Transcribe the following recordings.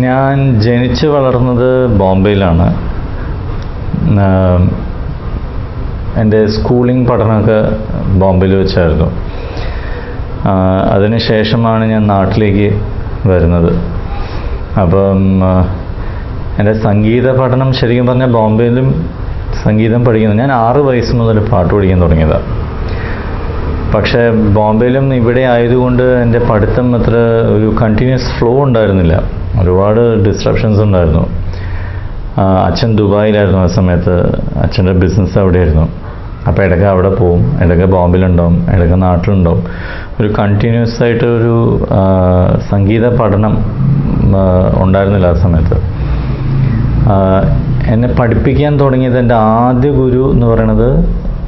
ഞാൻ ജനിച്ചു വളർന്നത് ബോംബെയിലാണ്. എന്റെ സ്കൂളിംഗ് പഠനമൊക്കെ ബോംബെയിൽ വെച്ചായിരുന്നു. അതിനുശേഷമാണ് ഞാൻ നാട്ടിലേക്ക് വരുന്നത്. അപ്പം എന്റെ സംഗീത പഠനം ശരിക്കും പറഞ്ഞാൽ ബോംബെയിലും സംഗീതം പഠിക്കുന്നത് ഞാൻ ആറ് വയസ്സ് മുതൽ പാട്ട് പഠിക്കാൻ തുടങ്ങിയതാണ് പക്ഷേ ബോംബെയിലും ഇവിടെ ആയതുകൊണ്ട് എന്റെ പഠിത്തം അത്ര ഒരു കണ്ടിന്യൂസ് ഫ്ലോ ഉണ്ടായിരുന്നില്ല. ഒരുപാട് ഡിസ്ട്രപ്ഷൻസ് ഉണ്ടായിരുന്നു. അച്ഛൻ ദുബായിലായിരുന്നു ആ സമയത്ത്. അച്ഛന്റെ ബിസിനസ് അവിടെയായിരുന്നു. അപ്പോൾ ഇടയ്ക്ക് അവിടെ പോവും. ഇടയ്ക്ക് ബോംബെയിലുണ്ടാവും ഇടയ്ക്ക് നാട്ടിലുണ്ടാവും. ഒരു കണ്ടിന്യൂസ് ആയിട്ട് ഒരു സംഗീത പഠനം ഉണ്ടായിരുന്നില്ല ആ സമയത്ത്. എന്നെ പഠിപ്പിക്കാൻ തുടങ്ങിയത് എന്റെ ആദ്യ ഗുരു എന്ന് പറയുന്നത്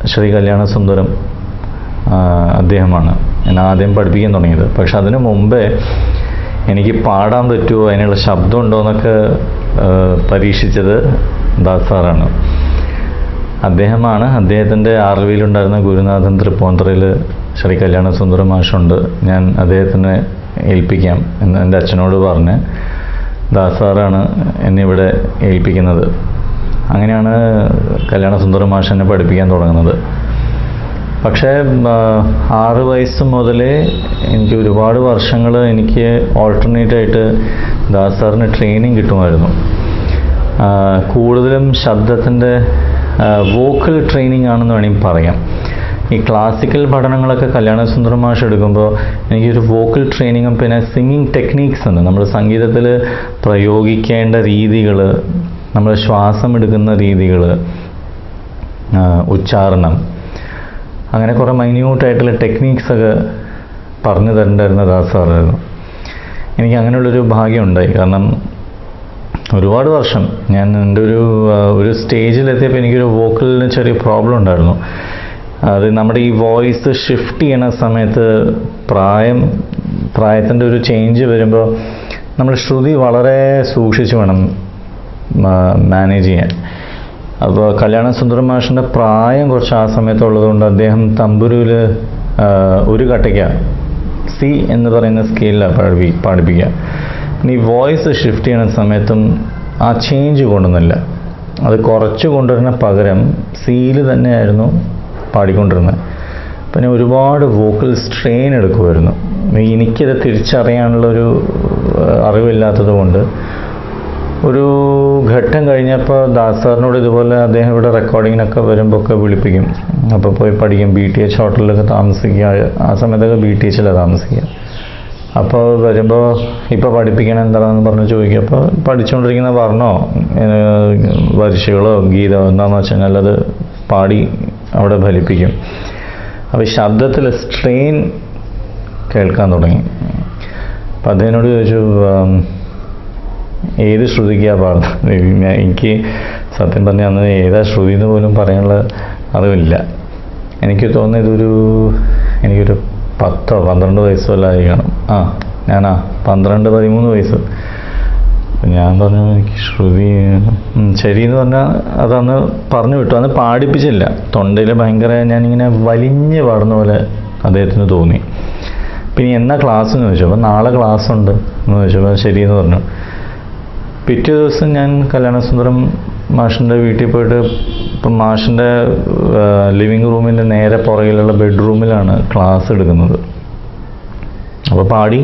ശ്രീ കല്യാണ സുന്ദരം അദ്ദേഹമാണ്. എന്നെ ആദ്യം പഠിപ്പിക്കാൻ തുടങ്ങിയത്. പക്ഷെ അതിനു മുമ്പേ എനിക്ക് പാടാൻ പറ്റുമോ? അതിനുള്ള ശബ്ദം ഉണ്ടോ എന്നൊക്കെ പരീക്ഷിച്ചത് ദാസ് സാറാണ്. അദ്ദേഹമാണ് അദ്ദേഹത്തിന്റെ അറിവിലുണ്ടായിരുന്ന ഗുരുനാഥൻ തൃപ്പൂണിത്തുറയിൽ ശ്രീ കല്യാണ സുന്ദര മാഷുണ്ട്. ഞാൻ അദ്ദേഹത്തിനെ ഏൽപ്പിക്കാം എന്ന് എന്റെ അച്ഛനോട് പറഞ്ഞ് ദാസ് സാറാണ് എന്നെ ഇവിടെ ഏൽപ്പിക്കുന്നത്. അങ്ങനെയാണ് കല്യാണ സുന്ദര മാഷ് എന്നെ പഠിപ്പിക്കാൻ തുടങ്ങുന്നത്. പക്ഷേ ആറ് വയസ്സ് മുതലേ എനിക്ക് ഒരുപാട് വർഷങ്ങൾ എനിക്ക് ഓൾട്ടർനേറ്റ് ആയിട്ട് ദാസ് സാറിന് ട്രെയിനിങ് കിട്ടുമായിരുന്നു. കൂടുതലും ശബ്ദത്തിന്റെ വോക്കൽ ട്രെയിനിങ് ആണെന്ന് വേണമെങ്കിൽ പറയാം. ഈ ക്ലാസിക്കൽ പഠനങ്ങളൊക്കെ കല്യാണ സുന്ദരം മാഷ് എടുക്കുമ്പോൾ എനിക്കൊരു വോക്കൽ ട്രെയിനിങ്ങും പിന്നെ സിംഗിങ് ടെക്നീക്സ് ഉണ്ട്. നമ്മൾ സംഗീതത്തിൽ പ്രയോഗിക്കേണ്ട രീതികൾ നമ്മൾ ശ്വാസം എടുക്കുന്ന രീതികൾ ഉച്ചാരണം അങ്ങനെ കുറേ മൈന്യൂട്ടായിട്ടുള്ള ടെക്നീക്സൊക്കെ പറഞ്ഞു തരേണ്ടായിരുന്ന ദാസ് സാറായിരുന്നു. എനിക്ക് അങ്ങനെയുള്ളൊരു ഭാഗ്യം ഉണ്ടായി കാരണം ഒരുപാട് വർഷം ഞാൻ എന്റെ ഒരു ഒരു സ്റ്റേജിലെത്തിയപ്പോൾ എനിക്കൊരു വോക്കലിന് ചെറിയ പ്രോബ്ലം ഉണ്ടായിരുന്നു. അത് നമ്മുടെ ഈ വോയിസ് ഷിഫ്റ്റ് ചെയ്യണ സമയത്ത് പ്രായം പ്രായത്തിന്റെ ഒരു ചേഞ്ച് വരുമ്പോൾ നമ്മൾ ശ്രുതി വളരെ സൂക്ഷിച്ച് വേണം മാനേജ് ചെയ്യാൻ. അപ്പോൾ കല്യാണ സുന്ദരം മാഷിന്റെ പ്രായം കുറച്ച് ആ സമയത്തുള്ളത് കൊണ്ട് അദ്ദേഹം തമ്പുരുവിൽ ഒരു കട്ടയ്ക്ക സി എന്ന് പറയുന്ന സ്കെയിലാണ് പഠിപ്പി പഠിപ്പിക്കുക ഇനി വോയിസ് ഷിഫ്റ്റ് ചെയ്യുന്ന സമയത്തും ആ ചേഞ്ച് കൊണ്ടുവന്നില്ല അത് കുറച്ച് കൊണ്ടുവരുന്ന പകരം സിയിൽ തന്നെയായിരുന്നു പാടിക്കൊണ്ടിരുന്നത്. പിന്നെ ഒരുപാട് വോക്കൽ സ്ട്രെയിൻ എടുക്കുമായിരുന്നു. എനിക്കത് തിരിച്ചറിയാനുള്ളൊരു അറിവില്ലാത്തത് കൊണ്ട് ഒരു ഘട്ടം കഴിഞ്ഞപ്പോൾ ദാസ് സാറിനോട് ഇതുപോലെ അദ്ദേഹം ഇവിടെ റെക്കോർഡിങ്ങിനൊക്കെ വരുമ്പോൾ ഒക്കെ വിളിപ്പിക്കും. അപ്പോൾ പോയി പഠിക്കും. ബി ടി എച്ച് ഹോട്ടലിലൊക്കെ താമസിക്കുക. ആ സമയത്തൊക്കെ ബി ടി എച്ചിലാണ് താമസിക്കുക. അപ്പോൾ വരുമ്പോൾ ഇപ്പോൾ പഠിപ്പിക്കണം എന്താണെന്ന് പറഞ്ഞ് ചോദിക്കും അപ്പോൾ പഠിച്ചുകൊണ്ടിരിക്കുന്ന വർണോ വരിശകളോ ഗീതമോ എന്താണെന്ന് വെച്ച് കഴിഞ്ഞാൽ അത് പാടി അവിടെ ഫലിപ്പിക്കും. അപ്പോൾ ശബ്ദത്തിൽ സ്ട്രെയിൻ കേൾക്കാൻ തുടങ്ങി. അപ്പോൾ അദ്ദേഹത്തിനോട് ചോദിച്ചു ഏത് ശ്രുതിക്കാണ് പാടുന്നത്? എനിക്ക് സത്യം പറഞ്ഞാൽ അന്ന് ഏതാ ശ്രുതി എന്ന് പോലും പറയാനുള്ള അറിവില്ല. എനിക്ക് തോന്നുന്നത് ഇതൊരു എനിക്കൊരു പത്തോ പന്ത്രണ്ട് വയസ്സോ അല്ല ആയി കാണും. ആ ഞാനാ പന്ത്രണ്ട് പതിമൂന്ന് വയസ്സ്. ഞാൻ പറഞ്ഞു എനിക്ക് ശ്രുതി ശരി എന്ന് പറഞ്ഞാൽ അതന്ന് പറഞ്ഞു വിട്ടു. അന്ന് പാടിപ്പിച്ചില്ല. തൊണ്ടയിൽ ഭയങ്കര ഞാനിങ്ങനെ വലിഞ്ഞ് പാടുന്ന പോലെ അദ്ദേഹത്തിന് തോന്നി. പിന്നെ എന്നാ ക്ലാസ് എന്ന് ചോദിച്ചു. അപ്പോൾ നാളെ ക്ലാസ് ഉണ്ട് എന്ന് ചോദിച്ചപ്പോൾ ശരിയെന്ന് പറഞ്ഞു. പിറ്റേ ദിവസം ഞാൻ കല്യാണസുന്ദരം മാഷിന്റെ വീട്ടിൽ പോയിട്ട് ഇപ്പം മാഷിന്റെ ലിവിങ് റൂമിന്റെ നേരെ പുറകിലുള്ള ബെഡ്റൂമിലാണ് ക്ലാസ് എടുക്കുന്നത്. അപ്പോൾ പാടി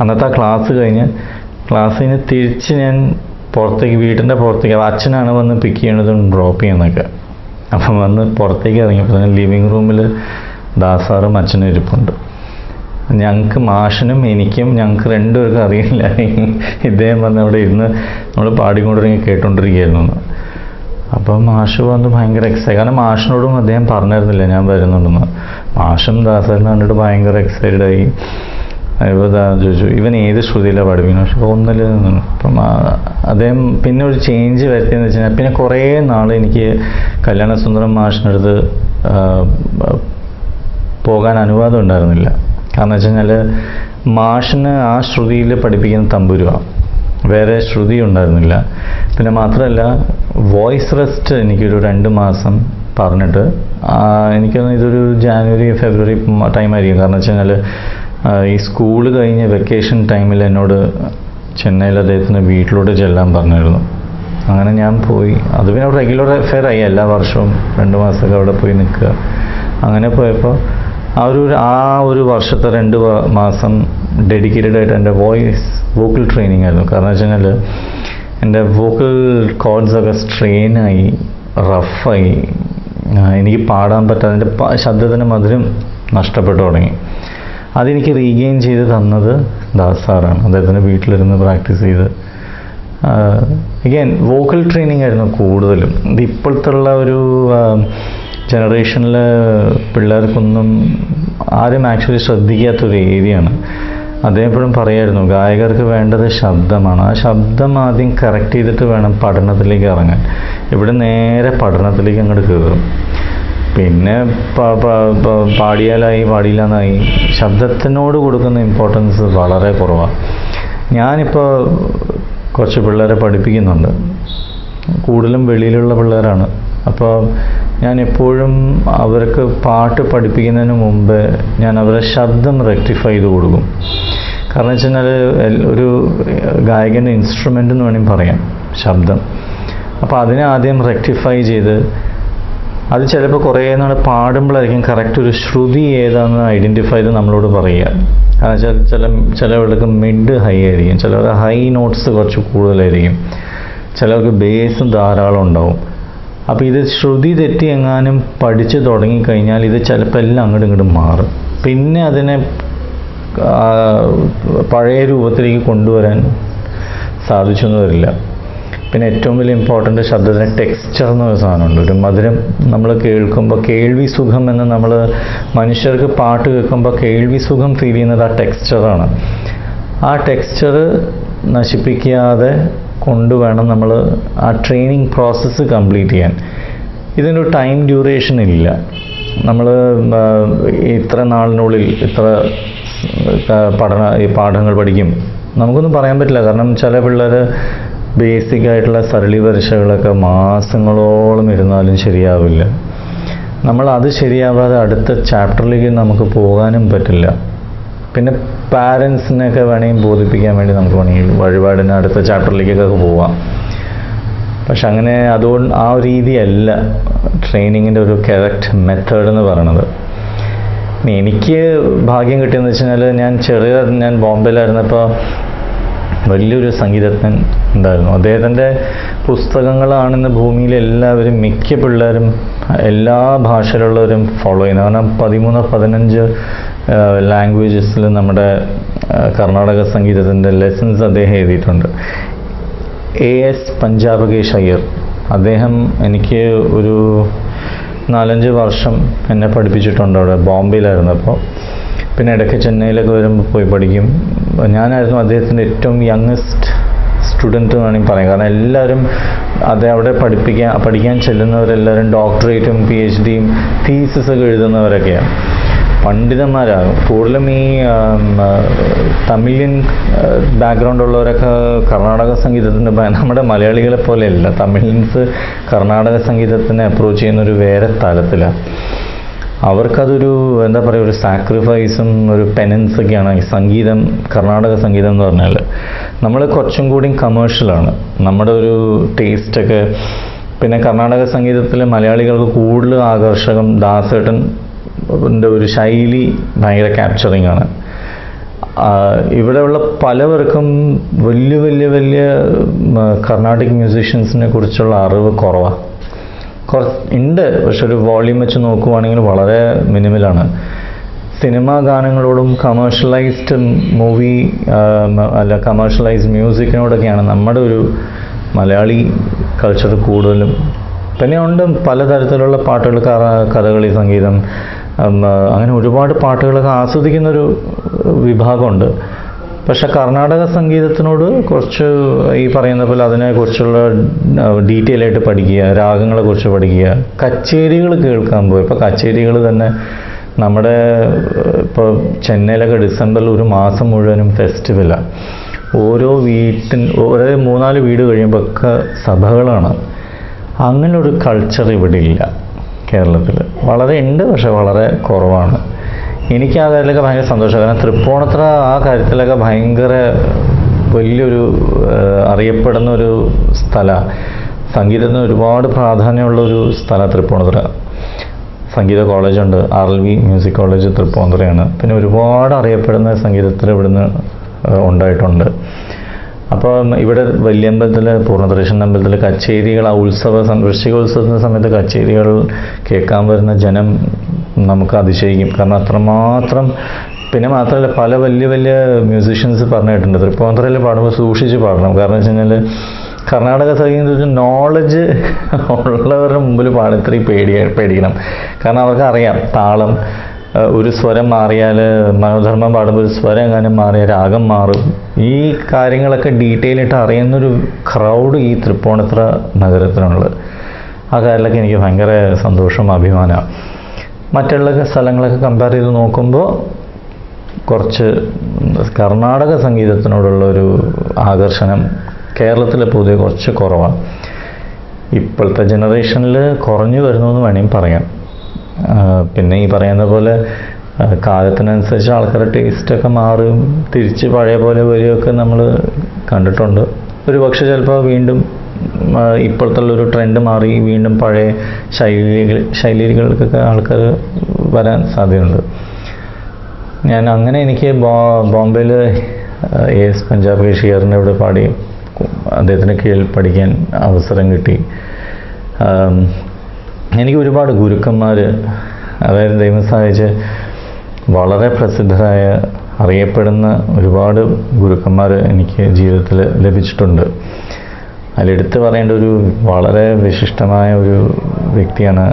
അന്നത്തെ ആ ക്ലാസ് കഴിഞ്ഞ് ക്ലാസ് കഴിഞ്ഞ് തിരിച്ച് ഞാൻ പുറത്തേക്ക് വീട്ടിന്റെ പുറത്തേക്ക് അച്ഛനാണ് വന്ന് പിക്ക് ചെയ്യണതും ഡ്രോപ്പ് ചെയ്യുന്നതൊക്കെ. അപ്പം വന്ന് പുറത്തേക്ക് ഇറങ്ങിയപ്പോൾ തന്നെ ലിവിങ് റൂമിൽ ദാസാറും അച്ഛനും ഇരിപ്പുണ്ട്. ഞങ്ങൾക്ക് മാഷനും എനിക്കും ഞങ്ങൾക്ക് രണ്ടുപേർക്കും അറിയില്ല. ഇദ്ദേഹം വന്ന് അവിടെ ഇരുന്ന് നമ്മൾ പാടിക്കൊണ്ടിരിക്കുക കേട്ടോണ്ടിരിക്കുകയായിരുന്നു. എന്ന്. അപ്പോൾ മാഷ് വന്ന് ഭയങ്കര എക്സൈറ്റ് കാരണം മാഷിനോടും അദ്ദേഹം പറഞ്ഞിരുന്നില്ല ഞാൻ വരുന്നുണ്ടെന്ന്. മാഷും ദാസനും കണ്ടിട്ട് ഭയങ്കര എക്സൈറ്റഡ് ആയി. ദാ ചോദിച്ചു ഇവൻ ഏത് ശ്രുതിയിലാണ് പഠിപ്പിക്കുന്നത് പക്ഷെ ഒന്നിൽ നിന്നു അപ്പം അദ്ദേഹം പിന്നെ ഒരു ചേഞ്ച് വരുത്തിയെന്ന് വെച്ച് കഴിഞ്ഞാൽ പിന്നെ കുറേ നാൾ എനിക്ക് കല്യാണസുന്ദരം മാഷിനടുത്ത് പോകാൻ അനുവാദം ഉണ്ടായിരുന്നില്ല. കാരണം വെച്ച് കഴിഞ്ഞാൽ മാഷിന് ആ ശ്രുതിയിൽ പഠിപ്പിക്കുന്ന തമ്പുരുവാണ് വേറെ ശ്രുതി ഉണ്ടായിരുന്നില്ല. പിന്നെ മാത്രമല്ല വോയിസ് റെസ്റ്റ് എനിക്കൊരു രണ്ട് മാസം പറഞ്ഞിട്ട് എനിക്കൊന്ന് ഇതൊരു ജാനുവരി ഫെബ്രുവരി ടൈം ആയിരിക്കും. കാരണം വെച്ച് കഴിഞ്ഞാൽ ഈ സ്കൂൾ കഴിഞ്ഞ് വെക്കേഷൻ ടൈമിൽ എന്നോട് ചെന്നൈയിൽ അദ്ദേഹത്തിന് വീട്ടിലോട്ട് ചെല്ലാൻ പറഞ്ഞിരുന്നു. അങ്ങനെ ഞാൻ പോയി. അത് പിന്നെ റെഗുലർ അഫെയർ ആയി. എല്ലാ വർഷവും രണ്ട് മാസമൊക്കെ അവിടെ പോയി നിൽക്കുക. അങ്ങനെ പോയപ്പോൾ ആ ഒരു ആ ഒരു വർഷത്തെ രണ്ട് മാസം ഡെഡിക്കേറ്റഡ് ആയിട്ട് എന്റെ വോയിസ് വോക്കൽ ട്രെയിനിങ് ആയിരുന്നു. കാരണം വെച്ച് കഴിഞ്ഞാൽ എന്റെ വോക്കൽ കോഡ്സ് ഒക്കെ സ്ട്രെയിനായി റഫായി എനിക്ക് പാടാൻ പറ്റാതെ എന്റെ ശബ്ദത്തിന് മധുരം നഷ്ടപ്പെട്ടു തുടങ്ങി. അതെനിക്ക് റീഗെയിൻ ചെയ്ത് തന്നത് ദാസ് സാറാണ്. അദ്ദേഹത്തിന്റെ വീട്ടിലിരുന്ന് പ്രാക്ടീസ് ചെയ്ത്. അഗൈൻ വോക്കൽ ട്രെയിനിങ് ആയിരുന്നു കൂടുതലും. ഇത് ഇപ്പോഴത്തുള്ള ഒരു ജനറേഷനിലെ പിള്ളേർക്കൊന്നും ആരും ആക്ച്വലി ശ്രദ്ധിക്കാത്തൊരു ഏരിയയാണ് അദ്ദേഹം എപ്പോഴും പറയായിരുന്നു ഗായകർക്ക് വേണ്ടത് ശബ്ദമാണ്. ആ ശബ്ദം ആദ്യം കറക്റ്റ് ചെയ്തിട്ട് വേണം പഠനത്തിലേക്ക് ഇറങ്ങാൻ. ഇവിടെ നേരെ പഠനത്തിലേക്ക് അങ്ങോട്ട് കയറും പിന്നെ പാടിയാലായി പാടിയില്ലെന്നായി. ശബ്ദത്തിനോട് കൊടുക്കുന്ന ഇമ്പോർട്ടൻസ് വളരെ കുറവാണ് ഞാനിപ്പോൾ കുറച്ച് പിള്ളേരെ പഠിപ്പിക്കുന്നുണ്ട്. കൂടുതലും വെളിയിലുള്ള പിള്ളേരാണ്. അപ്പോൾ ഞാൻ എപ്പോഴും അവർക്ക് പാട്ട് പഠിപ്പിക്കുന്നതിന് മുമ്പ് ഞാൻ അവരുടെ ശബ്ദം റെക്ടിഫൈ ചെയ്ത് കൊടുക്കും. കാരണം വെച്ച് കഴിഞ്ഞാൽ ഒരു ഗായകന്റെ ഇൻസ്ട്രുമെന്റ് എന്ന് വേണമെങ്കിൽ പറയാം ശബ്ദം. അപ്പോൾ അതിനെ ആദ്യം റെക്ടിഫൈ ചെയ്ത് അത് ചിലപ്പോൾ കുറേ നാൾ പാടുമ്പോഴായിരിക്കും കറക്റ്റ് ഒരു ശ്രുതി ഏതാണെന്ന് ഐഡന്റിഫൈ ചെയ്ത് നമ്മളോട് പറയുക. കാരണം ചില ചില ചിലവർക്ക് മിഡ് ഹൈ ആയിരിക്കും ചിലവർ ഹൈ നോട്ട്സ് കുറച്ച് കൂടുതലായിരിക്കും. ചിലർക്ക് ബേസും ധാരാളം ഉണ്ടാവും. അപ്പോൾ ഇത് ശ്രുതി തെറ്റി എങ്ങാനും പഠിച്ച് തുടങ്ങിക്കഴിഞ്ഞാൽ ഇത് ചിലപ്പോൾ എല്ലാം അങ്ങോട്ടും ഇങ്ങോട്ടും മാറും. പിന്നെ അതിനെ പഴയ രൂപത്തിലേക്ക് കൊണ്ടുവരാൻ സാധിച്ചൊന്നും വരില്ല. പിന്നെ ഏറ്റവും വലിയ ഇമ്പോർട്ടന്റ് ശബ്ദത്തിന് ടെക്സ്ചർ എന്ന് ഒരു സാധനമുണ്ട്. ഒരു മധുരം നമ്മൾ കേൾക്കുമ്പോൾ കേൾവി സുഖം എന്ന് നമ്മൾ മനുഷ്യർക്ക് പാട്ട് കേൾക്കുമ്പോൾ കേൾവി സുഖം ഫീൽ ചെയ്യുന്നത് ആ ടെക്സ്ചറാണ് ആ ടെക്സ്ചർ നശിപ്പിക്കാതെ കൊണ്ടുവേണം നമ്മൾ ആ ട്രെയിനിങ് പ്രോസസ്സ് കംപ്ലീറ്റ് ചെയ്യാൻ. ഇതിനൊരു ടൈം ഡ്യൂറേഷൻ ഇല്ല. നമ്മൾ ഇത്ര നാളിനുള്ളിൽ ഇത്ര പഠന പാഠങ്ങൾ പഠിക്കും. നമുക്കൊന്നും പറയാൻ പറ്റില്ല. കാരണം ചില പിള്ളേർ ബേസിക് ആയിട്ടുള്ള സരളി പരീക്ഷകളൊക്കെ മാസങ്ങളോളം ഇരുന്നാലും ശരിയാവില്ല. നമ്മൾ അത് ശരിയാവാതെ അടുത്ത ചാപ്റ്ററിലേക്ക് നമുക്ക് പോകാനും പറ്റില്ല. പിന്നെ പാരൻസിനെയൊക്കെ വേണമെങ്കിൽ ബോധിപ്പിക്കാൻ വേണ്ടി നമുക്ക് വേണമെങ്കിൽ വഴിപാടിന് അടുത്ത ചാപ്റ്ററിലേക്കൊക്കെ പോവാം. പക്ഷെ അങ്ങനെ അതുകൊണ്ട് ആ ഒരു രീതിയല്ല ട്രെയിനിങ്ങിന്റെ ഒരു കറക്റ്റ് മെത്തേഡ് എന്ന് പറയണത്. എനിക്ക് ഭാഗ്യം കിട്ടിയെന്ന് വെച്ച് കഴിഞ്ഞാൽ ഞാൻ ചെറിയ ഞാൻ ബോംബെയിലായിരുന്നപ്പോൾ വലിയൊരു സംഗീതജ്ഞൻ ഉണ്ടായിരുന്നു. അദ്ദേഹത്തിന്റെ പുസ്തകങ്ങളാണെന്ന് ഭൂമിയിലെ എല്ലാവരും മിക്ക പിള്ളേരും എല്ലാ ഭാഷയിലുള്ളവരും ഫോളോ ചെയ്യുന്നത് കാരണം പതിമൂന്ന് പതിനഞ്ച് ലാംഗ്വേജസിൽ നമ്മുടെ കർണാടക സംഗീതത്തിന്റെ ലെസൺസ് അദ്ദേഹം എഴുതിയിട്ടുണ്ട്. എ എസ് പഞ്ചാബകേഷ് അയ്യർ അദ്ദേഹം എനിക്ക് ഒരു നാലഞ്ച് വർഷം എന്നെ പഠിപ്പിച്ചിട്ടുണ്ട് അവിടെ ബോംബെയിലായിരുന്നപ്പോൾ പിന്നെ ഇടയ്ക്ക് ചെന്നൈയിലൊക്കെ വരുമ്പോൾ പോയി പഠിക്കും. ഞാനായിരുന്നു അദ്ദേഹത്തിന്റെ ഏറ്റവും യങ്ങസ്റ്റ് സ്റ്റുഡന്റ് വേണമെങ്കിൽ പറയാം. കാരണം എല്ലാവരും അത് അവിടെ പഠിപ്പിക്കാൻ പഠിക്കാൻ ചെല്ലുന്നവരെല്ലാവരും ഡോക്ടറേറ്റും പി എച്ച് ഡിയും തീസിസ് ഒക്കെ എഴുതുന്നവരൊക്കെയാണ്. പണ്ഡിതന്മാരാകും കൂടുതലും ഈ തമിഴിൻ ബാക്ക്ഗ്രൗണ്ട് ഉള്ളവരൊക്കെ കർണാടക സംഗീതത്തിന്റെ നമ്മുടെ മലയാളികളെ പോലെയല്ല. തമിഴിൻസ് കർണാടക സംഗീതത്തിനെ അപ്രോച്ച് ചെയ്യുന്ന ഒരു വേറെ തലത്തിലാണ് അവർക്കതൊരു എന്താ പറയുക ഒരു സാക്രിഫൈസും ഒരു പെനൻസൊക്കെയാണ് ഈ സംഗീതം കർണാടക സംഗീതം എന്ന് പറഞ്ഞാൽ. നമ്മൾ കുറച്ചും കൂടി കമേഴ്ഷ്യലാണ് നമ്മുടെ ഒരു ടേസ്റ്റൊക്കെ പിന്നെ കർണാടക സംഗീതത്തിൽ മലയാളികൾക്ക് കൂടുതൽ ആകർഷകം ദാസേട്ടൻ ഒരു ശൈലി ഭയങ്കര ക്യാപ്ചറിങ് ആണ്. ഇവിടെയുള്ള പലവർക്കും വലിയ വലിയ വലിയ കർണാട്ടിക് മ്യൂസീഷ്യൻസിനെ കുറിച്ചുള്ള അറിവ് കുറവാണ് കുറ ഉണ്ട്. പക്ഷെ ഒരു വോളിയം വെച്ച് നോക്കുവാണെങ്കിൽ വളരെ മിനിമലാണ് സിനിമാ ഗാനങ്ങളോടും കമേഴ്ഷ്യലൈസ്ഡ് മൂവി അല്ല കമേഴ്ഷ്യലൈസ്ഡ് മ്യൂസിക്കിനോടൊക്കെയാണ് നമ്മുടെ ഒരു മലയാളി കൾച്ചർ കൂടുതലും. പിന്നെ ഉണ്ട് പലതരത്തിലുള്ള പാട്ടുകൾ കഥകളി സംഗീതം അങ്ങനെ ഒരുപാട് പാട്ടുകളൊക്കെ ആസ്വദിക്കുന്നൊരു വിഭാഗമുണ്ട്. പക്ഷെ കർണാടക സംഗീതത്തിനോട് കുറച്ച് ഈ പറയുന്ന പോലെ അതിനെക്കുറിച്ചുള്ള ഡീറ്റെയിൽ ആയിട്ട് പഠിക്കുക രാഗങ്ങളെ കുറിച്ച് പഠിക്കുക കച്ചേരികൾ കേൾക്കാൻ പോയി. ഇപ്പോൾ കച്ചേരികൾ തന്നെ നമ്മുടെ ഇപ്പോൾ ചെന്നൈയിലൊക്കെ ഡിസംബറിൽ ഒരു മാസം മുഴുവനും ഫെസ്റ്റിവലാണ് ഓരോ വീട്ടിൻ ഓരോ മൂന്നാൽ വീട് കഴിയുമ്പോൾ സഭകളാണ്. അങ്ങനൊരു കൾച്ചർ ഇവിടെ ഇല്ല. കേരളത്തിൽ. വളരെ ഉണ്ട് പക്ഷെ വളരെ കുറവാണ്. എനിക്ക് ആ കാര്യത്തിലൊക്കെ ഭയങ്കര സന്തോഷം. കാരണം തൃപ്പൂണിത്തറ ആ കാര്യത്തിലൊക്കെ ഭയങ്കര വലിയൊരു അറിയപ്പെടുന്ന ഒരു സ്ഥല. സംഗീതത്തിന് ഒരുപാട് പ്രാധാന്യമുള്ള ഒരു സ്ഥല തൃപ്പൂണിത്തുറ. സംഗീത കോളേജുണ്ട് R L V music college തൃപ്പൂണിത്തുറയാണ്. പിന്നെ ഒരുപാട് അറിയപ്പെടുന്ന സംഗീതത്തിൽ ഇവിടുന്ന് ഉണ്ടായിട്ടുണ്ട്. അപ്പം ഇവിടെ വലിയമ്പലത്തിൽ പൂർണദർശന അമ്പലത്തിൽ കച്ചേരികൾ ആ ഉത്സവ വൃശ്ചികോത്സവത്തിന്റെ സമയത്ത് കച്ചേരികൾ കേൾക്കാൻ വരുന്ന ജനം നമുക്ക് അതിശയിക്കും. കാരണം അത്രമാത്രം പിന്നെ മാത്രമല്ല പല വലിയ വലിയ മ്യൂസീഷ്യൻസ് പറഞ്ഞിട്ടുണ്ട്. തൃപ്പൂണിത്തുറയിൽ പാടുമ്പോൾ സൂക്ഷിച്ച് പാടണം. കാരണം വെച്ച് കഴിഞ്ഞാൽ കർണാടക സംഗീതത്തിൽ നോളജ് ഉള്ളവരുടെ മുമ്പിൽ പാടി ഇത്രയും പേടിയ പേടിക്കണം. കാരണം അവർക്ക് അറിയാം താളം ഒരു സ്വരം മാറിയാൽ മനോധർമ്മം പാടുമ്പോൾ ഒരു സ്വരം എങ്ങാനും മാറിയ രാഗം മാറും. ഈ കാര്യങ്ങളൊക്കെ ഡീറ്റെയിൽ ആയിട്ട് അറിയുന്നൊരു ക്രൗഡ് ഈ തൃപ്പൂണിത്തുറ നഗരത്തിനുള്ളത്. ആ കാര്യത്തിലൊക്കെ എനിക്ക് ഭയങ്കര സന്തോഷം അഭിമാനമാണ്. മറ്റുള്ള സ്ഥലങ്ങളൊക്കെ കമ്പയർ ചെയ്ത് നോക്കുമ്പോൾ കുറച്ച് കർണാടക സംഗീതത്തിനോടുള്ള ഒരു ആകർഷണം കേരളത്തിലെ പൊതുവെ കുറച്ച് കുറവാണ്. ഇപ്പോഴത്തെ ജനറേഷനിൽ കുറഞ്ഞു വരുന്നു എന്ന് വേണമെങ്കിൽ പറയാം. പിന്നെ ഈ പറയുന്ന പോലെ കാലത്തിനനുസരിച്ച് ആൾക്കാരുടെ ടേസ്റ്റൊക്കെ മാറും തിരിച്ച് പഴയ പോലെ വരികയൊക്കെ നമ്മൾ കണ്ടിട്ടുണ്ട്. ഒരു പക്ഷെ ചിലപ്പോൾ വീണ്ടും ഇപ്പോഴത്തുള്ള ഇപ്പോഴത്തെ ഒരു ട്രെൻഡ് മാറി വീണ്ടും പഴയ ശൈലികൾ ശൈലികൾക്കൊക്കെ ആൾക്കാർ വരാൻ സാധ്യതയുണ്ട്. ഞാൻ അങ്ങനെ എനിക്ക് ബോംബെയിൽ എ എസ് പഞ്ചാബ് ഷിയറിന്റെ ഇവിടെ പാടി അദ്ദേഹത്തിന് കീഴിൽ പഠിക്കാൻ അവസരം കിട്ടി. എനിക്ക് ഒരുപാട് ഗുരുക്കന്മാർ അതായത് ദൈവം സഹായിച്ച് വളരെ പ്രസിദ്ധരായ അറിയപ്പെടുന്ന ഒരുപാട് ഗുരുക്കന്മാർ എനിക്ക് ജീവിതത്തിൽ ലഭിച്ചിട്ടുണ്ട്. അതിലെടുത്ത് പറയേണ്ട ഒരു വളരെ വിശിഷ്ടമായ ഒരു വ്യക്തിയാണ്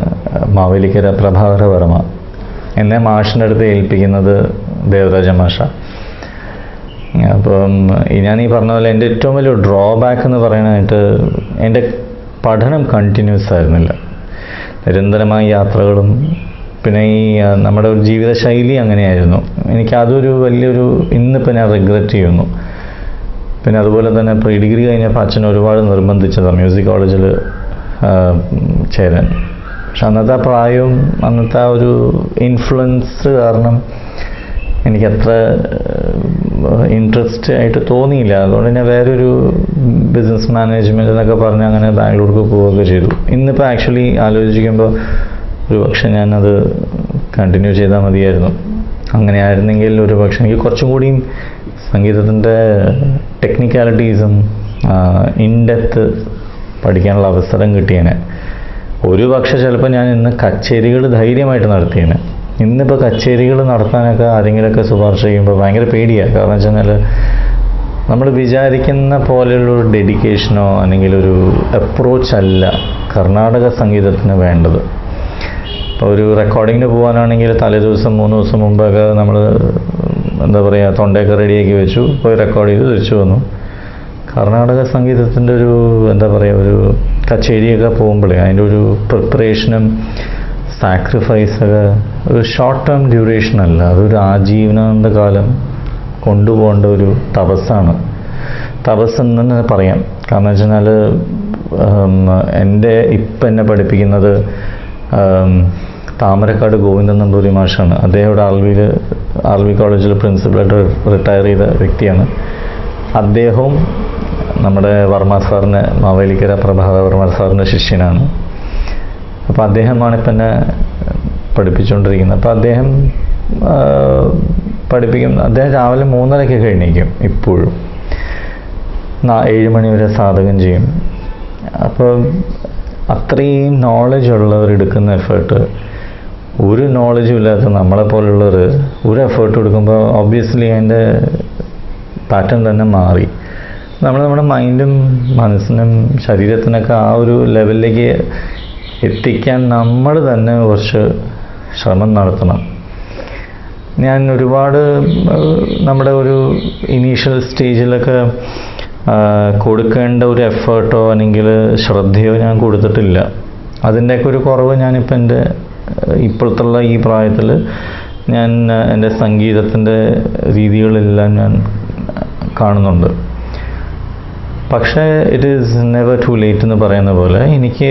മാവേലിക്കര പ്രഭാകര വർമ്മ. എന്നെ മാഷിന്റെ അടുത്ത് ഏൽപ്പിക്കുന്നത് ദേവരാജ മാഷ. അപ്പം ഞാൻ ഈ പറഞ്ഞ പോലെ എന്റെ ഏറ്റവും വലിയ ഡ്രോബാക്ക് എന്ന് പറയാനായിട്ട് എന്റെ പഠനം കണ്ടിന്യൂസ് ആയിരുന്നില്ല. നിരന്തരമായ യാത്രകളും പിന്നെ ഈ നമ്മുടെ ഒരു ജീവിതശൈലി അങ്ങനെയായിരുന്നു. എനിക്ക് അതൊരു വലിയൊരു ഇന്നിപ്പോൾ ഞാൻ റിഗ്രറ്റ് ചെയ്യുന്നു. പിന്നെ അതുപോലെ തന്നെ പ്രീ ഡിഗ്രി കഴിഞ്ഞപ്പോൾ അച്ഛൻ ഒരുപാട് നിർബന്ധിച്ചതാണ് മ്യൂസിക് കോളേജിൽ ചേരാൻ. പക്ഷെ അന്നത്തെ പ്രായവും അന്നത്തെ ആ ഒരു ഇൻഫ്ലുവൻസ് കാരണം എനിക്കത്ര ഇൻട്രസ്റ്റ് ആയിട്ട് തോന്നിയില്ല. അതുകൊണ്ട് ഞാൻ വേറൊരു ബിസിനസ് മാനേജ്മെന്റ് എന്നൊക്കെ പറഞ്ഞ് അങ്ങനെ ബാംഗ്ലൂർക്ക് പോവുകയൊക്കെ ചെയ്തു. ഇന്നിപ്പോൾ ആക്ച്വലി ആലോചിക്കുമ്പോൾ ഒരു പക്ഷെ ഞാനത് കണ്ടിന്യൂ ചെയ്താൽ മതിയായിരുന്നു. അങ്ങനെ ആയിരുന്നെങ്കിൽ ഒരു പക്ഷെ എനിക്ക് കുറച്ചും കൂടിയും സംഗീതത്തിന്റെ ടെക്നിക്കാലിറ്റീസും ഇൻഡെപ്ത്ത് പഠിക്കാനുള്ള അവസരം കിട്ടിയേനെ. ഒരു പക്ഷെ ചിലപ്പോൾ ഞാൻ ഇന്ന് കച്ചേരികൾ ധൈര്യമായിട്ട് നടത്തിയേനെ. ഇന്നിപ്പോൾ കച്ചേരികൾ നടത്താനൊക്കെ ആരെങ്കിലുമൊക്കെ ശുപാർശ ചെയ്യുമ്പോൾ ഭയങ്കര പേടിയാണ് കാരണം വെച്ച് കഴിഞ്ഞാൽ നമ്മൾ വിചാരിക്കുന്ന പോലെയുള്ള ഒരു ഡെഡിക്കേഷനോ അല്ലെങ്കിൽ ഒരു അപ്രോച്ച് അല്ല കർണാടക സംഗീതത്തിന് വേണ്ടത്. ഇപ്പോൾ ഒരു റെക്കോർഡിങ്ങിന് പോകാനാണെങ്കിൽ തലേ ദിവസം മൂന്ന് ദിവസം മുമ്പൊക്കെ നമ്മൾ എന്താ പറയുക തൊണ്ടയൊക്കെ റെഡിയാക്കി വെച്ചു പോയി റെക്കോർഡ് ചെയ്ത് തിരിച്ചു വന്നു. കർണാടക സംഗീതത്തിന്റെ ഒരു എന്താ പറയുക ഒരു കച്ചേരിയൊക്കെ പോകുമ്പോഴേ അതിന്റെ ഒരു പ്രിപ്പറേഷനും സാക്രിഫൈസൊക്കെ ഒരു ഷോർട്ട് ടേം ഡ്യൂറേഷൻ അല്ല. അതൊരു ആജീവനാന്ത കാലം കൊണ്ടുപോകേണ്ട ഒരു തപസ്സാണ്. തപസ് എന്ന് തന്നെ പറയാം. കാരണം വെച്ച് കഴിഞ്ഞാൽ എന്റെ ഇപ്പം എന്നെ പഠിപ്പിക്കുന്നത് താമരക്കാട് ഗോവിന്ദൻ നമ്പൂരി മാഷാണ്. അദ്ദേഹം ഇവിടെ ആൽവിയിൽ ആൽവി കോളേജിൽ പ്രിൻസിപ്പളായിട്ട് റിട്ടയർ ചെയ്ത വ്യക്തിയാണ്. അദ്ദേഹവും നമ്മുടെ വർമ്മ സാറിന് മാവേലിക്കര പ്രഭാത വർമ്മ സാറിന്റെ ശിഷ്യനാണ്. അപ്പോൾ അദ്ദേഹമാണ് ഇപ്പം എന്നെ പഠിപ്പിച്ചുകൊണ്ടിരിക്കുന്നത് അപ്പോൾ അദ്ദേഹം പഠിപ്പിക്കും. അദ്ദേഹം രാവിലെ മൂന്നരയ്ക്ക് കഴിഞ്ഞേക്കും ഇപ്പോഴും. ഏഴ് മണി വരെ സാധകം ചെയ്യും. അപ്പോൾ അത്രയും നോളജ് ഉള്ളവർ എടുക്കുന്ന എഫേർട്ട് ഒരു നോളജും ഇല്ലാത്ത നമ്മളെ പോലുള്ളവർ ഒരു എഫേർട്ട് കൊടുക്കുമ്പോൾ ഒബ്വിയസ്ലി അതിന്റെ പാറ്റേൺ തന്നെ മാറി. നമ്മൾ നമ്മുടെ മൈൻഡും മനസ്സിനും ശരീരത്തിനൊക്കെ ആ ഒരു ലെവലിലേക്ക് എത്തിക്കാൻ നമ്മൾ തന്നെ കുറച്ച് ശ്രമം നടത്തണം. ഞാൻ ഒരുപാട് നമ്മുടെ ഒരു ഇനീഷ്യൽ സ്റ്റേജിലൊക്കെ കൊടുക്കേണ്ട ഒരു എഫേർട്ടോ അല്ലെങ്കിൽ ശ്രദ്ധയോ ഞാൻ കൊടുത്തിട്ടില്ല. അതിന്റെയൊക്കെ ഒരു കുറവ് ഞാനിപ്പോൾ എന്റെ ഇപ്പോഴത്തുള്ള ഈ പ്രായത്തിൽ ഞാൻ എന്റെ സംഗീതത്തിന്റെ രീതികളെല്ലാം ഞാൻ കാണുന്നുണ്ട്. പക്ഷേ it is never too late എന്ന് പറയുന്ന പോലെ എനിക്ക്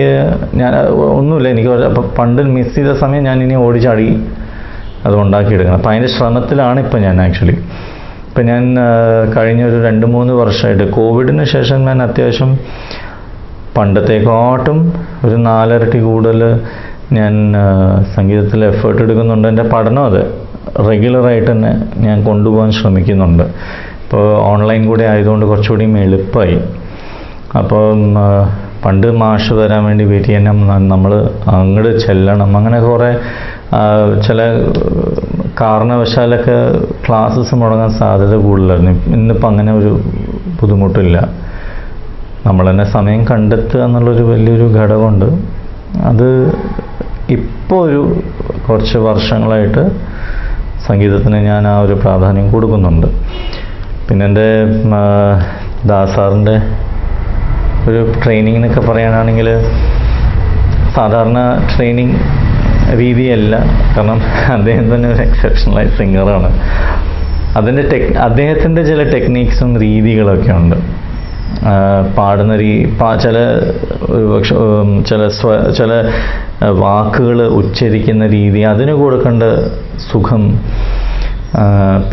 ഞാൻ ഒന്നുമില്ല എനിക്ക് പണ്ട് മിസ് ചെയ്ത സമയം ഞാൻ ഇനി ഓടിച്ചാടി അത് ഉണ്ടാക്കിയെടുക്കണം. അപ്പം അതിന്റെ ശ്രമത്തിലാണ് ഇപ്പം ഞാൻ ആക്ച്വലി ഇപ്പം ഞാൻ കഴിഞ്ഞ ഒരു രണ്ട് മൂന്ന് വർഷമായിട്ട് കോവിഡിന് ശേഷം ഞാൻ അത്യാവശ്യം പണ്ടത്തേക്കാട്ടും ഒരു നാലരട്ടി കൂടുതൽ ഞാൻ സംഗീതത്തിൽ എഫേർട്ട് എടുക്കുന്നുണ്ട്. എന്റെ പഠനം അത് റെഗുലറായിട്ട് തന്നെ ഞാൻ കൊണ്ടുപോകാൻ ശ്രമിക്കുന്നുണ്ട്. ഇപ്പോൾ ഓൺലൈൻ കൂടെ ആയതുകൊണ്ട് കുറച്ചുകൂടി എളുപ്പമായി. അപ്പോൾ പണ്ട് മാഷ് വരാൻ വേണ്ടി വെയിറ്റ് ചെയ്യാൻ നമ്മൾ അങ്ങോട്ട് ചെല്ലണം അങ്ങനെ കുറേ ചില കാരണവശാലൊക്കെ ക്ലാസ്സസ് മുടങ്ങാൻ സാധ്യത കൂടുതലായിരുന്നു. ഇന്നിപ്പോൾ അങ്ങനെ ഒരു ബുദ്ധിമുട്ടില്ല. നമ്മൾ തന്നെ സമയം കണ്ടെത്തുക എന്നുള്ളൊരു വലിയൊരു ഘടകമുണ്ട്. അത് ഇപ്പോൾ ഒരു കുറച്ച് വർഷങ്ങളായിട്ട് സംഗീതത്തിന് ഞാൻ ആ ഒരു പ്രാധാന്യം കൊടുക്കുന്നുണ്ട്. പിന്നെ എന്റെ ദാസാറിന്റെ ഒരു ട്രെയിനിങ് എന്നൊക്കെ പറയുകയാണെങ്കിൽ സാധാരണ ട്രെയിനിങ് രീതിയല്ല. കാരണം അദ്ദേഹം തന്നെ ഒരു എക്സെപ്ഷണലായ സിംഗറാണ് അതിന്റെ ടെക് അദ്ദേഹത്തിന്റെ ചില ടെക്നീക്സും രീതികളൊക്കെ ഉണ്ട്. പാടുന്ന രീ പാ ചില ചില സ്വ ചില വാക്കുകൾ ഉച്ചരിക്കുന്ന രീതി അതിന് കൊടുക്കേണ്ട സുഖം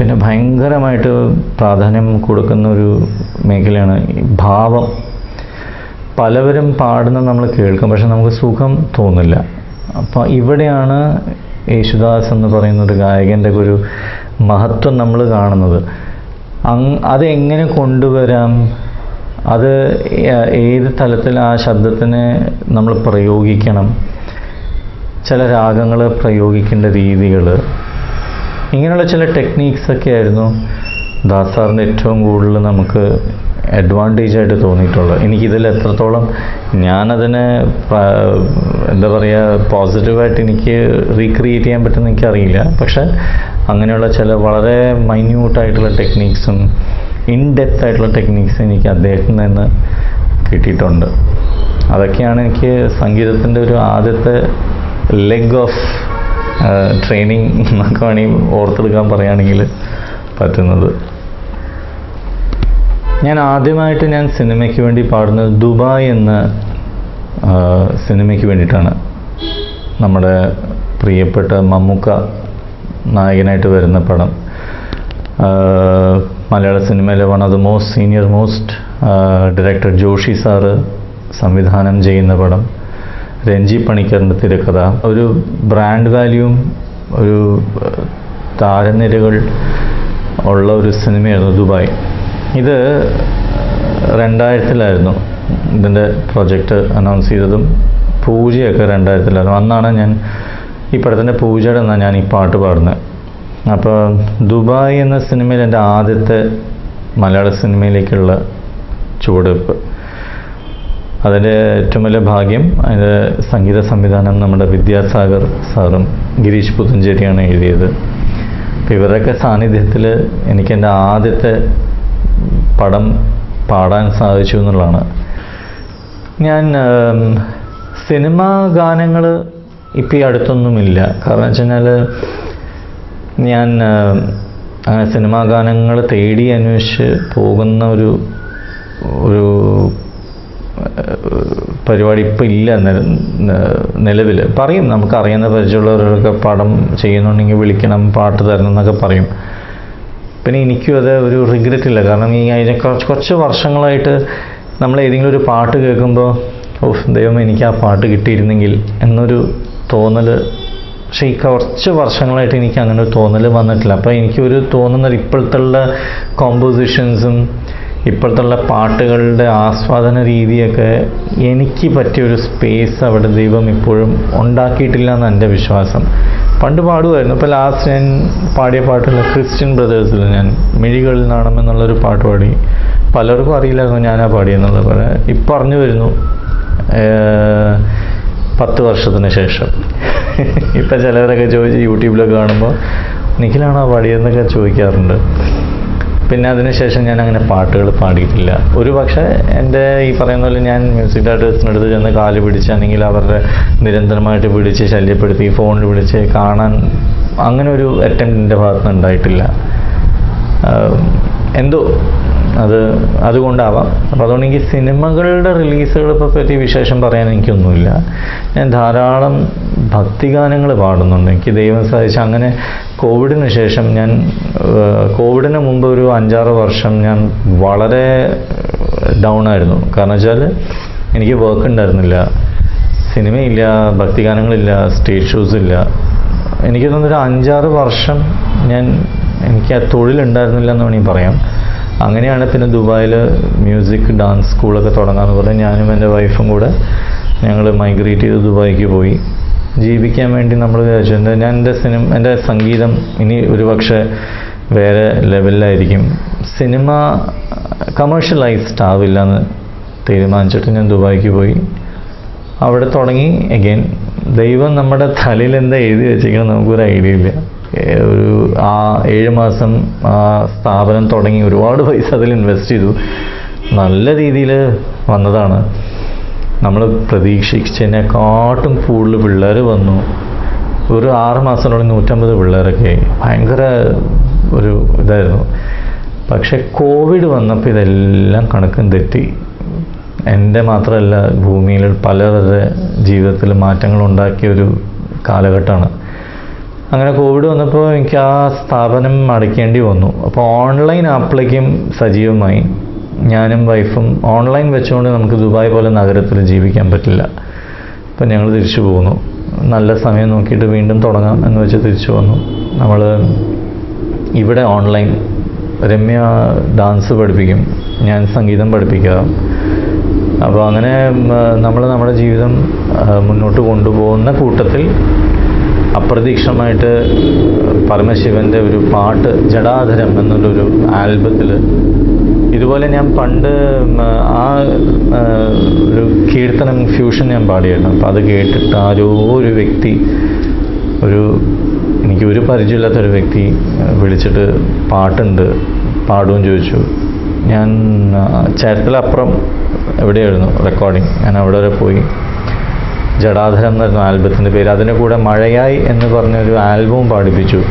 പിന്നെ ഭയങ്കരമായിട്ട് പ്രാധാന്യം കൊടുക്കുന്ന ഒരു മേഖലയാണ് ഭാവം. പലവരും പാടുന്ന നമ്മൾ കേൾക്കും പക്ഷെ നമുക്ക് സുഖം തോന്നില്ല. അപ്പോൾ ഇവിടെയാണ് യേശുദാസ് എന്ന് പറയുന്ന ഒരു ഗായകന്റെ ഒരു മഹത്വം നമ്മൾ കാണുന്നത്. അങ് അതെങ്ങനെ കൊണ്ടുവരാം? അത് ഏത് തലത്തിൽ ആ ശബ്ദത്തിനെ നമ്മൾ പ്രയോഗിക്കണം? ചില രാഗങ്ങൾ പ്രയോഗിക്കേണ്ട രീതികൾ ഇങ്ങനെയുള്ള ചില ടെക്നീക്സ് ഒക്കെ ആയിരുന്നു ദാസാറിന്റെ ഏറ്റവും കൂടുതൽ നമുക്ക് അഡ്വാന്റേജ് ആയിട്ട് തോന്നിയിട്ടുള്ളത്. എനിക്കിതിൽ എത്രത്തോളം ഞാനതിനെ എന്താ പറയുക പോസിറ്റീവായിട്ട് എനിക്ക് റീക്രിയേറ്റ് ചെയ്യാൻ പറ്റുമെന്ന് എനിക്കറിയില്ല. പക്ഷേ അങ്ങനെയുള്ള ചില വളരെ മൈന്യൂട്ടായിട്ടുള്ള ടെക്നീക്സും ഇൻ ഡെപ്ത് ആയിട്ടുള്ള ടെക്നീക്സ് എനിക്ക് അദ്ദേഹത്തിൽ നിന്ന് കിട്ടിയിട്ടുണ്ട്. അതൊക്കെയാണ് എനിക്ക് സംഗീതത്തിന്റെ ഒരു ആദ്യത്തെ ലെഗ് ഓഫ് ട്രെയിനിങ് എന്നൊക്കെ വേണമെങ്കിൽ ഓർത്തെടുക്കാൻ പറയുകയാണെങ്കിൽ പറ്റുന്നത്. ഞാൻ ആദ്യമായിട്ട് ഞാൻ സിനിമയ്ക്ക് വേണ്ടി പാടുന്നത് ദുബായ് എന്ന സിനിമയ്ക്ക് വേണ്ടിയിട്ടാണ്. നമ്മുടെ പ്രിയപ്പെട്ട മമ്മൂക്ക നായകനായിട്ട് വരുന്ന പടം. മലയാള സിനിമയിലെ one of the most senior most director Joshi sir സംവിധാനം ചെയ്യുന്ന പടം. രഞ്ജി പണിക്കറിന്റെ തിരക്കഥ. ഒരു ബ്രാൻഡ് വാല്യൂവും ഒരു താരനിരകൾ ഉള്ള ഒരു സിനിമയായിരുന്നു ദുബായ്. ഇത് രണ്ടായിരത്തിലായിരുന്നു ഇതിന്റെ പ്രൊജക്റ്റ് അനൗൺസ് ചെയ്തതും. പൂജയൊക്കെ രണ്ടായിരത്തിലായിരുന്നു. അന്നാണ് ഞാൻ ഈ പടത്തിന്റെ പൂജയുടെ എന്നാണ് ഞാൻ ഈ പാട്ട് പാടുന്നത്. അപ്പോൾ ദുബായ് എന്ന സിനിമയിൽ എന്റെ ആദ്യത്തെ മലയാള സിനിമയിലേക്കുള്ള ചുവടുവെപ്പ് അതിന്റെ ഏറ്റവും വലിയ ഭാഗ്യം അതിന്റെ സംഗീത സംവിധാനം നമ്മുടെ വിദ്യാസാഗർ സാറും ഗിരീഷ് പുത്തഞ്ചേരിയാണ് എഴുതിയത്. അപ്പോൾ ഇവരുടെയൊക്കെ സാന്നിധ്യത്തിൽ എനിക്ക് എന്റെ ആദ്യത്തെ പടം പാടാൻ സാധിച്ചു എന്നുള്ളതാണ്. ഞാൻ സിനിമാ ഗാനങ്ങൾ ഇപ്പം ഈ അടുത്തൊന്നുമില്ല. കാരണം വെച്ച് കഴിഞ്ഞാൽ ഞാൻ സിനിമാ ഗാനങ്ങൾ തേടി അന്വേഷിച്ച് പോകുന്ന ഒരു ഒരു പരിപാടി ഇപ്പം ഇല്ല നിലവിൽ പറയും നമുക്ക് അറിയുന്ന പരിചയമുള്ളവരൊക്കെ പടം ചെയ്യുന്നുണ്ടെങ്കിൽ വിളിക്കണം പാട്ട് തരണം എന്നൊക്കെ പറയും. പിന്നെ എനിക്കും അത് ഒരു റിഗ്രറ്റ് ഇല്ല. കാരണം ഈ കഴിഞ്ഞ കുറച്ച് കുറച്ച് വർഷങ്ങളായിട്ട് നമ്മൾ ഏതെങ്കിലും ഒരു പാട്ട് കേൾക്കുമ്പോൾ ഓഫ് ദൈവം എനിക്ക് ആ പാട്ട് കിട്ടിയിരുന്നെങ്കിൽ എന്നൊരു തോന്നൽ പക്ഷേ ഈ കുറച്ച് വർഷങ്ങളായിട്ട് എനിക്ക് അങ്ങനെ ഒരു തോന്നൽ വന്നിട്ടില്ല. അപ്പോൾ എനിക്കൊരു തോന്നുന്നത് ഇപ്പോഴത്തുള്ള കോമ്പോസിഷൻസും ഇപ്പോഴത്തുള്ള പാട്ടുകളുടെ ആസ്വാദന രീതിയൊക്കെ എനിക്ക് പറ്റിയൊരു സ്പേസ് അവിടെ ദൈവം ഇപ്പോഴും ഉണ്ടാക്കിയിട്ടില്ല എന്ന് എന്റെ വിശ്വാസം. പണ്ട് പാടുമായിരുന്നു. ഇപ്പോൾ ലാസ്റ്റ് ഞാൻ പാടിയ പാട്ടുള്ള ക്രിസ്ത്യൻ ബ്രദേഴ്സിൽ ഞാൻ മിഴികളിൽ നാണം എന്നുള്ളൊരു പാട്ട് പാടി. പലർക്കും അറിയില്ലായിരുന്നു ഞാനാ പാടിയെന്നുള്ളത്. പോലെ ഇപ്പം അറിഞ്ഞു വരുന്നു. പത്ത് വർഷത്തിന് ശേഷം. ഇപ്പം ചിലവരൊക്കെ ചോദിച്ച് യൂട്യൂബിലൊക്കെ കാണുമ്പോൾ നിഖിലാണോ പാടിയെന്നൊക്കെ ചോദിക്കാറുണ്ട്. പിന്നെ അതിനുശേഷം ഞാൻ അങ്ങനെ പാട്ടുകൾ പാടിയിട്ടില്ല. ഒരു പക്ഷേ എന്റെ ഈ പറയുന്ന പോലെ ഞാൻ മ്യൂസിക് ഡയറക്ടേഴ്സിന്റെ അടുത്ത് ചെന്ന് കാൽ പിടിച്ചാണെങ്കിൽ അവരുടെ നിരന്തരമായിട്ട് പിടിച്ച് ശല്യപ്പെടുത്തി ഫോണിൽ വിളിച്ച് കാണാൻ അങ്ങനെ ഒരു അറ്റംപ്റ്റ് എന്റെ ഭാഗത്ത് ഉണ്ടായിട്ടില്ല. എന്തോ അത് അതുകൊണ്ടാവാം. അപ്പോൾ അതുകൊണ്ട് എനിക്ക് സിനിമകളുടെ റിലീസുകളെ പറ്റി വിശേഷം പറയാൻ എനിക്കൊന്നുമില്ല. ഞാൻ ധാരാളം ഭക്തിഗാനങ്ങൾ പാടുന്നുണ്ട്. എനിക്ക് ദൈവം സാധിച്ച അങ്ങനെ കോവിഡിന് ശേഷം ഞാൻ കോവിഡിന് മുമ്പ് ഒരു അഞ്ചാറ് വർഷം ഞാൻ വളരെ ഡൗൺ ആയിരുന്നു കാരണം വെച്ചാൽ എനിക്ക് വർക്ക് ഉണ്ടായിരുന്നില്ല. സിനിമയില്ല ഭക്തിഗാനങ്ങളില്ല സ്റ്റേജ് ഷോസ് ഇല്ല എനിക്ക് തോന്നുന്നൊരു അഞ്ചാറ് വർഷം ഞാൻ എനിക്ക് ആ തൊഴിലുണ്ടായിരുന്നില്ല എന്ന് വേണമെങ്കിൽ പറയാം. അങ്ങനെയാണ് പിന്നെ ദുബായിൽ മ്യൂസിക് ഡാൻസ് സ്കൂളൊക്കെ തുടങ്ങാമെന്ന് പറഞ്ഞ് ഞാനും എന്റെ വൈഫും കൂടെ ഞങ്ങൾ മൈഗ്രേറ്റ് ചെയ്ത് ദുബായിക്ക് പോയി. ജീവിക്കാൻ വേണ്ടി നമ്മൾ വിചാരിച്ചു. എന്റെ ഞാൻ എന്റെ സിനിമ എന്റെ സംഗീതം ഇനി ഒരു പക്ഷേ വേറെ ലെവലിലായിരിക്കും. സിനിമ കമേഴ്ഷ്യലൈസ്ഡ് ആവില്ല എന്ന് തീരുമാനിച്ചിട്ട് ഞാൻ ദുബായിക്ക് പോയി. അവിടെ തുടങ്ങി. അഗെയിൻ ദൈവം നമ്മുടെ തലയിൽ എന്താ എഴുതി വെച്ചിരിക്കണം നമുക്കൊരു ഐഡിയ ഇല്ല. ഒരു ആ ഏഴ് മാസം ആ സ്ഥാപനം തുടങ്ങി ഒരുപാട് പൈസ അതിൽ ഇൻവെസ്റ്റ് ചെയ്തു. നല്ല രീതിയിൽ വന്നതാണ്. നമ്മൾ പ്രതീക്ഷിച്ചതിനെക്കാട്ടും കൂടുതൽ പിള്ളേർ വന്നു. ഒരു ആറ് മാസത്തിനുള്ളിൽ നൂറ്റമ്പത് പിള്ളേരൊക്കെ. ഭയങ്കര ഒരു ഇതായിരുന്നു. പക്ഷെ കോവിഡ് വന്നപ്പോൾ ഇതെല്ലാം കണക്കും തെറ്റി. എന്റെ മാത്രമല്ല ഭൂമിയിൽ പലരുടെ ജീവിതത്തിൽ മാറ്റങ്ങൾ ഉണ്ടാക്കിയ ഒരു കാലഘട്ടമാണ്. അങ്ങനെ കോവിഡ് വന്നപ്പോൾ എനിക്ക് ആ സ്ഥാപനം അടയ്ക്കേണ്ടി വന്നു. അപ്പോൾ ഓൺലൈൻ ആപ്ലിക്കും സജീവമായി. ഞാനും വൈഫും ഓൺലൈൻ വെച്ചുകൊണ്ട് നമുക്ക് ദുബായ് പോലെ നഗരത്തിൽ ജീവിക്കാൻ പറ്റില്ല. അപ്പം ഞങ്ങൾ തിരിച്ചു പോകുന്നു നല്ല സമയം നോക്കിയിട്ട് വീണ്ടും തുടങ്ങാം എന്ന് വെച്ച് തിരിച്ചു വന്നു. നമ്മൾ ഇവിടെ ഓൺലൈൻ രമ്യ ഡാൻസ് പഠിപ്പിക്കും. ഞാൻ സംഗീതം പഠിപ്പിക്കുക. അപ്പോൾ അങ്ങനെ നമ്മൾ നമ്മുടെ ജീവിതം മുന്നോട്ട് കൊണ്ടുപോകുന്ന കൂട്ടത്തിൽ അപ്രതീക്ഷിതമായിട്ട് പരമശിവന്റെ ഒരു പാട്ട് ജടാധരം എന്നുള്ളൊരു ആൽബത്തിൽ ഇതുപോലെ ഞാൻ പണ്ട് ആ ഒരു കീർത്തനം ഫ്യൂഷൻ ഞാൻ പാടിയായിരുന്നു. അപ്പോൾ അത് കേട്ടിട്ട് ആരോ ഒരു വ്യക്തി ഒരു എനിക്ക് ഒരു പരിചയമില്ലാത്തൊരു വ്യക്തി വിളിച്ചിട്ട് പാട്ടുണ്ട് പാടുകയും ചോദിച്ചു. ഞാൻ ചേരത്തിലപ്പുറം എവിടെയായിരുന്നു റെക്കോർഡിങ് ഞാൻ അവിടെ വരെ പോയി. ജടാധരം എന്നായിരുന്നു ആൽബത്തിന്റെ പേര്. അതിന്റെ കൂടെ മഴയായി എന്ന് പറഞ്ഞൊരു ആൽബവും പാടിപ്പിച്ചു.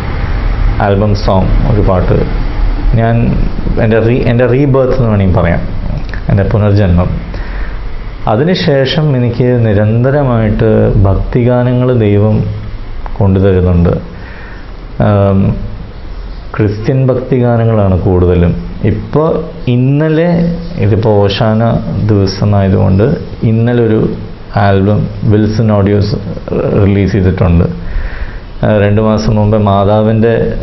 ആൽബം സോങ് ഒരു പാട്ട്. ഞാൻ എന്റെ റീ എന്റെ റീബേർത്ത് എന്ന് വേണമെങ്കിൽ പറയാം. എന്റെ പുനർജന്മം. അതിനുശേഷം എനിക്ക് നിരന്തരമായിട്ട് ഭക്തിഗാനങ്ങൾ ദൈവം കൊണ്ടുതരുന്നുണ്ട് ക്രിസ്ത്യൻ ഭക്തിഗാനങ്ങളാണ് കൂടുതലും. ഇപ്പോൾ ഇന്നലെ ഇതിപ്പോൾ ഓശാന ദിവസമായതുകൊണ്ട് ഇന്നലെ ഒരു ആൽബം വിൽസൺ ഓഡിയോസ് റിലീസ് ചെയ്തിട്ടുണ്ട്. രണ്ട് മാസം മുമ്പ് മാതാവിന്റെ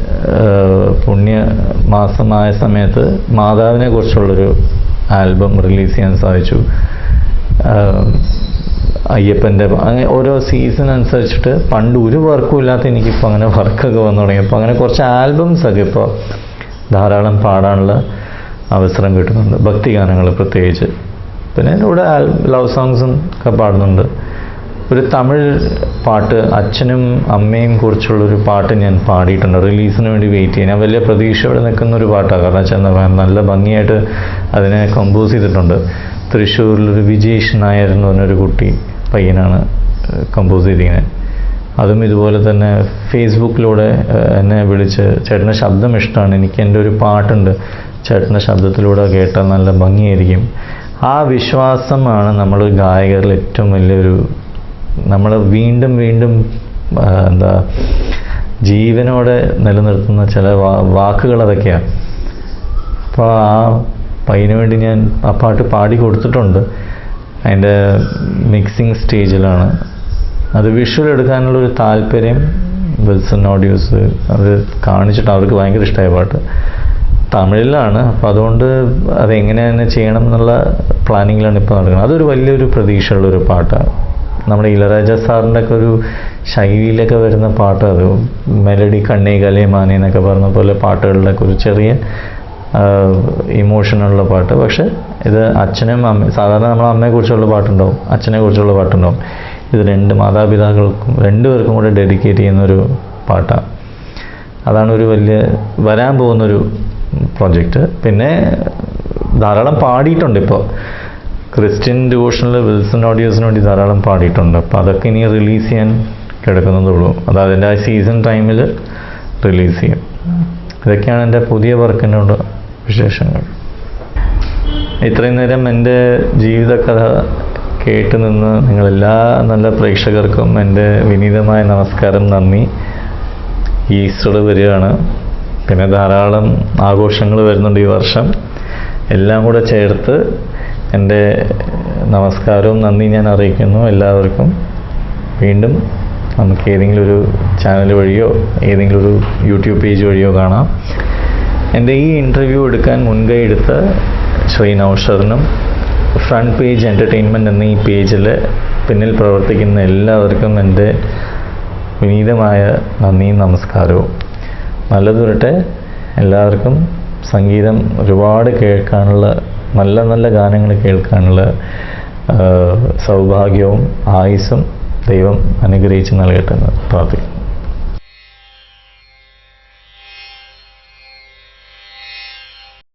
പുണ്യ മാസമായ സമയത്ത് മാതാവിനെ കുറിച്ചുള്ളൊരു ആൽബം റിലീസ് ചെയ്യാൻ സാധിച്ചു. അയ്യപ്പന്റെ അങ്ങനെ ഓരോ സീസൺ അനുസരിച്ചിട്ട് പണ്ട് ഒരു വർക്കും ഇല്ലാത്ത എനിക്കിപ്പോൾ അങ്ങനെ വർക്കൊക്കെ വന്നു തുടങ്ങിയപ്പോൾ അങ്ങനെ കുറച്ച് ആൽബംസൊക്കെ ഇപ്പോൾ ധാരാളം പാടാനുള്ള അവസരം കിട്ടുന്നുണ്ട്. ഭക്തിഗാനങ്ങൾ പ്രത്യേകിച്ച്. പിന്നെ ഇവിടെ ലവ് സോങ്സും ഒക്കെ പാടുന്നുണ്ട്. ഒരു തമിഴ് പാട്ട് അച്ഛനും അമ്മയും കുറിച്ചുള്ളൊരു പാട്ട് ഞാൻ പാടിയിട്ടുണ്ട്. റിലീസിന് വേണ്ടി വെയിറ്റ് ചെയ്യാൻ. ഞാൻ വലിയ പ്രതീക്ഷയോടെ നിൽക്കുന്ന ഒരു പാട്ടാണ്. കാരണം വെച്ചാൽ നല്ല ഭംഗിയായിട്ട് അതിനെ കമ്പോസ് ചെയ്തിട്ടുണ്ട്. തൃശ്ശൂരിലൊരു വിജേഷ് നായർ എന്ന് പറഞ്ഞൊരു കുട്ടി പയ്യനാണ് കമ്പോസ് ചെയ്തിരിക്കുന്നത്. അതും ഇതുപോലെ തന്നെ ഫേസ്ബുക്കിലൂടെ എന്നെ വിളിച്ച് ചേട്ടന്റെ ശബ്ദം ഇഷ്ടമാണ്. എനിക്ക് എന്റെ ഒരു പാട്ടുണ്ട്. ചേട്ടന്റെ ശബ്ദത്തിലൂടെ കേട്ടാൽ നല്ല ഭംഗിയായിരിക്കും. ആ വിശ്വാസമാണ് നമ്മൾ ഗായകരിൽ ഏറ്റവും വലിയൊരു നമ്മൾ വീണ്ടും വീണ്ടും എന്താ ജീവനോടെ നിലനിർത്തുന്ന ചില വാക്കുകൾ അതൊക്കെയാണ് അപ്പോൾ ആ അതിനു വേണ്ടി ഞാൻ ആ പാട്ട് പാടി കൊടുത്തിട്ടുണ്ട്. അതിന്റെ മിക്സിങ് സ്റ്റേജിലാണ്. അത് വിഷ്വൽ എടുക്കാനുള്ള ഒരു താല്പര്യം വിൽസൺ ഓഡിയോസ് അത് കാണിച്ചിട്ട് അവർക്ക് ഭയങ്കര ഇഷ്ടമായ പാട്ട്. തമിഴിലാണ്. അപ്പോൾ അതുകൊണ്ട് അതെങ്ങനെ തന്നെ ചെയ്യണം എന്നുള്ള പ്ലാനിങ്ങിലാണ് ഇപ്പോൾ നടക്കുന്നത്. അതൊരു വലിയൊരു പ്രതീക്ഷയുള്ളൊരു പാട്ടാണ്. നമ്മുടെ ഇളരാജ സാറിന്റെ ഒക്കെ ഒരു ശൈലിയിലൊക്കെ വരുന്ന പാട്ട് അത് മെലഡി കണ്ണേ കലേ എന്നൊക്കെ പറഞ്ഞ പോലെ പാട്ടുകളിലൊക്കെ ഒരു ചെറിയ ഇമോഷനുള്ള പാട്ട്. പക്ഷെ ഇത് അച്ഛനും അമ്മ സാധാരണ നമ്മൾ അമ്മയെക്കുറിച്ചുള്ള പാട്ടുണ്ടാവും. അച്ഛനെ കുറിച്ചുള്ള പാട്ടുണ്ടാവും. ഇത് രണ്ട് മാതാപിതാക്കൾക്കും രണ്ടുപേർക്കും കൂടെ ഡെഡിക്കേറ്റ് ചെയ്യുന്നൊരു പാട്ടാണ്. അതാണ് ഒരു വലിയ വരാൻ പോകുന്നൊരു പ്രൊജക്റ്റ് പിന്നെ ധാരാളം പാടിയിട്ടുണ്ട് ഇപ്പോൾ ക്രിസ്ത്യൻ ഡിവോഷണൽ വിൽസൺ ഓഡിയോസിന് വേണ്ടി ധാരാളം പാടിയിട്ടുണ്ട്. അപ്പോൾ അതൊക്കെ ഇനി റിലീസ് ചെയ്യാൻ കിടക്കുന്നതേ ഉള്ളൂ. അത് അതിന്റെ ആ സീസൺ ടൈമിൽ റിലീസ് ചെയ്യും. ഇതൊക്കെയാണ് എന്റെ പുതിയ വർക്കിനോട് വിശേഷങ്ങൾ. ഇത്രയും നേരം എന്റെ ജീവിതകഥ കേട്ട് നിന്ന് നിങ്ങളെല്ലാ നല്ല പ്രേക്ഷകർക്കും എന്റെ വിനീതമായ നമസ്കാരം നന്ദി. ഈസ്റ്റർ വരികയാണ്. പിന്നെ ധാരാളം ആഘോഷങ്ങൾ വരുന്നുണ്ട് ഈ വർഷം. എല്ലാം കൂടെ ചേർത്ത് എന്റെ നമസ്കാരവും നന്ദി ഞാൻ അറിയിക്കുന്നു എല്ലാവർക്കും. വീണ്ടും നമുക്ക് ഏതെങ്കിലും ഒരു ചാനൽ വഴിയോ ഏതെങ്കിലും ഒരു യൂട്യൂബ് പേജ് വഴിയോ കാണാം. എന്റെ ഈ ഇന്റർവ്യൂ എടുക്കാൻ മുൻകൈ എടുത്ത ശ്രീ നൌഷറിനും ഫ്രണ്ട് പേജ് എന്റർടൈൻമെന്റ് എന്ന ഈ പേജിൽ പിന്നിൽ പ്രവർത്തിക്കുന്ന എല്ലാവർക്കും എന്റെ വിനീതമായ നന്ദിയും നമസ്കാരവും. നല്ലത് വരട്ടെ എല്ലാവർക്കും സംഗീതം ഒരുപാട് കേൾക്കാനുള്ള നല്ല നല്ല ഗാനങ്ങൾ കേൾക്കാനുള്ള സൗഭാഗ്യവും ആയുസ്സും ദൈവം അനുഗ്രഹിച്ച് നൽകട്ടെ എന്ന് പ്രാർത്ഥിക്കുന്നു.